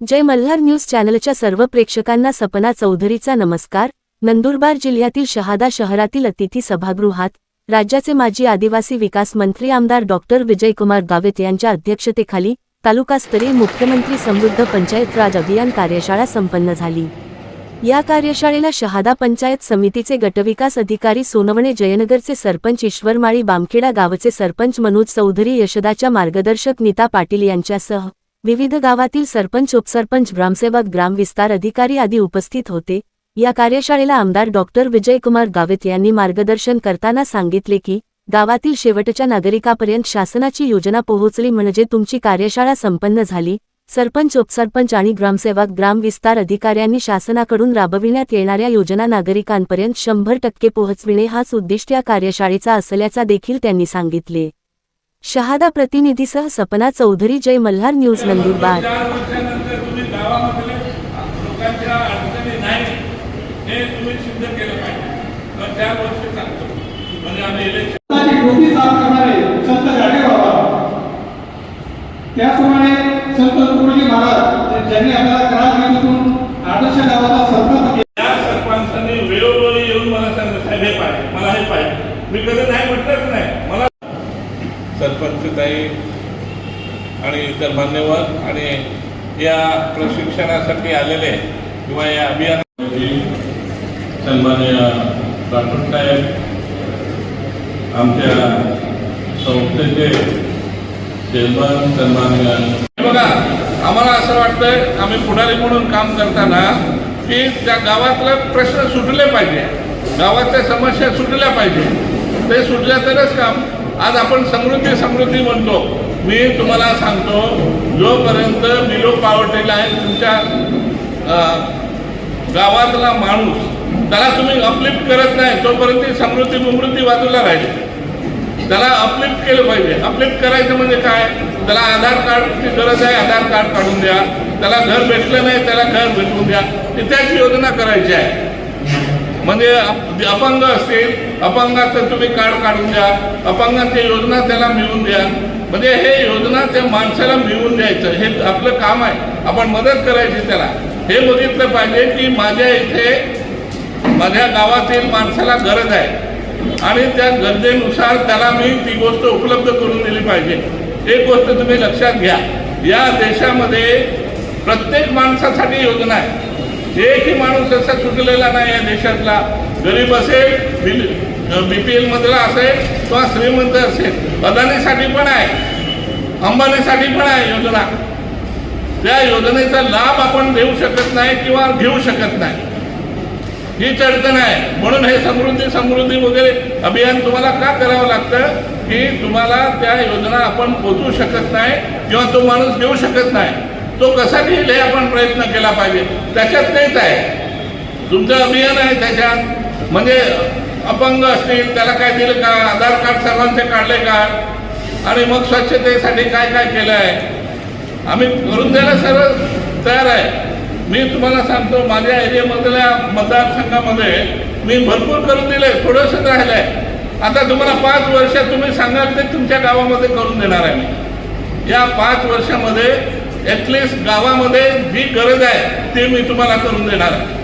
जय Malhar news चॅनलच्या सर्व प्रेक्षकांना सपना चौधरीचा नमस्कार. नंदुरबार जिल्ह्यातील शहादा शहरातील अतिथी सभागृहात राज्याचे माजी आदिवासी विकास मंत्री आमदार डॉक्टर विजयकुमार गावित यांच्या अध्यक्षतेखाली तालुकास्तरीय मुख्यमंत्री समृद्ध पंचायत राज अभियान कार्यशाळा संपन्न झाली. या कार्यशाळेला शहादा पंचायत समितीचे गटविकास अधिकारी सोनवणे जयनगरचे सरपंच ईश्वरमाळी बामखेडा गावचे सरपंच मनोज चौधरी यशदाच्या मार्गदर्शक नीता पाटील यांच्यासह विविध गावातील सरपंच उपसरपंच ग्रामसेवक ग्रामविस्तार अधिकारी आदी उपस्थित होते. या कार्यशाळेला आमदार डॉक्टर विजयकुमार गावित यांनी मार्गदर्शन करताना सांगितले की गावातील शेवटच्या नागरिकापर्यंत शासनाची योजना पोहोचली म्हणजे तुमची कार्यशाळा संपन्न झाली. सरपंच उपसरपंच आणि ग्रामसेवक ग्रामविस्तार अधिकाऱ्यांनी शासनाकडून राबविण्यात येणाऱ्या योजना नागरिकांपर्यंत शंभर टक्के पोहोचविणे हाच उद्दिष्ट या कार्यशाळेचा असल्याचा देखील त्यांनी सांगितले. शहादा प्रतिनिधीसह सपना चौधरी जय मल्हार न्यूज नंदुरबार. चार वर्षानंतर तुम्ही गावामधले लोकांच्या अडचणी नाही हे तुम्ही सिद्ध केलं पाहिजे तर त्या गोष्टी सांगतो म्हणजे आम्ही इलेक्शन स्वतःची डोकी साफ करणारे संत गाडगे बाबा त्याचप्रमाणे संत तुकडोजी महाराज ज्यांनी आपल्याला ग्रामविकासातून आदर्श गावाचा संकल्प केला. या सरपंचांनी वेळोवेळी येऊन मला सांगितलं साहेब हे पाहिजे मला हे पाहिजे मी कधी नाही मला पंचताई आणि इतर मान्यवर आणि या प्रशिक्षणासाठी आलेले किंवा या अभियान सन्मान्य राठोड साहेब आमच्या संस्थेचे चेअरमन सन्मान्य बघा आम्हाला असं वाटतंय आम्ही पुढारी म्हणून काम करताना की त्या गावातला प्रश्न सुटले पाहिजे. गावातल्या समस्या सुटल्या पाहिजे. ते सुटल्या तरच काम आज आपण समृद्धी समृद्धी म्हणतो. मी तुम्हाला सांगतो जोपर्यंत बिलो पावटेला आहे तुमच्या गावातला माणूस त्याला तुम्ही अपलिफ्ट करत नाही तोपर्यंत ती समृद्धी समृद्धी बाजूला राहील. त्याला अपलिफ्ट केलं पाहिजे. अपलिफ्ट करायचं म्हणजे काय? त्याला आधार कार्डची गरज आहे आधार कार्ड काढून द्या. त्याला घर भेटलं नाही त्याला घर भेटवून द्या. ही योजना करायची आहे म्हणजे अपंग असतील अपंगाचं तुम्ही कार्ड काढून द्या. अपंगाची योजना त्याला मिळवून द्या. म्हणजे हे योजना त्या माणसाला मिळवून द्यायचं. हे आपलं काम आहे. आपण मदत करायची त्याला. हे बघितलं पाहिजे की माझ्या इथे माझ्या गावातील माणसाला गरज आहे. आणि त्या गरजेनुसार त्याला मी ती गोष्ट उपलब्ध करून दिली पाहिजे. एक गोष्ट तुम्ही लक्षात घ्या. या देशामध्ये प्रत्येक माणसासाठी योजना आहे. एकही माणूस असा सुटलेला नाही या देशातला. गरीब असेल बी पी एलमधला असेल किंवा श्रीमंत असेल. अदानीसाठी पण आहे. अंबानीसाठी पण आहे योजना. त्या योजनेचा लाभ आपण देऊ शकत नाही किंवा घेऊ शकत नाही. ही अडचण आहे. म्हणून हे समृद्धी समृद्धी वगैरे अभियान तुम्हाला का करावं लागतं? की तुम्हाला त्या योजना आपण पोचवू शकत नाही किंवा तो माणूस घेऊ शकत नाही. तो कसा घेईल हे आपण प्रयत्न केला पाहिजे. त्याच्यात तेच आहे. तुमचं अभियान आहे त्याच्यात. म्हणजे अपंग असतील त्याला काय दिलं का? आधार कार्ड सर्वांचे काढले का? आणि मग स्वच्छतेसाठी काय काय केलं आहे आम्ही करून द्यायला सर्व तयार आहे. मी तुम्हाला सांगतो माझ्या एरियामधल्या मतदारसंघामध्ये मी भरपूर करून दिले थोडंसं राहिलं आहे आता तुम्हाला पाच वर्ष तुम्ही सांगाल ते तुमच्या गावामध्ये करून देणार आहे मी. या पाच वर्षामध्ये ॲटलिस्ट गावामध्ये जी गरज आहे ती मी तुम्हाला करून देणार आहे.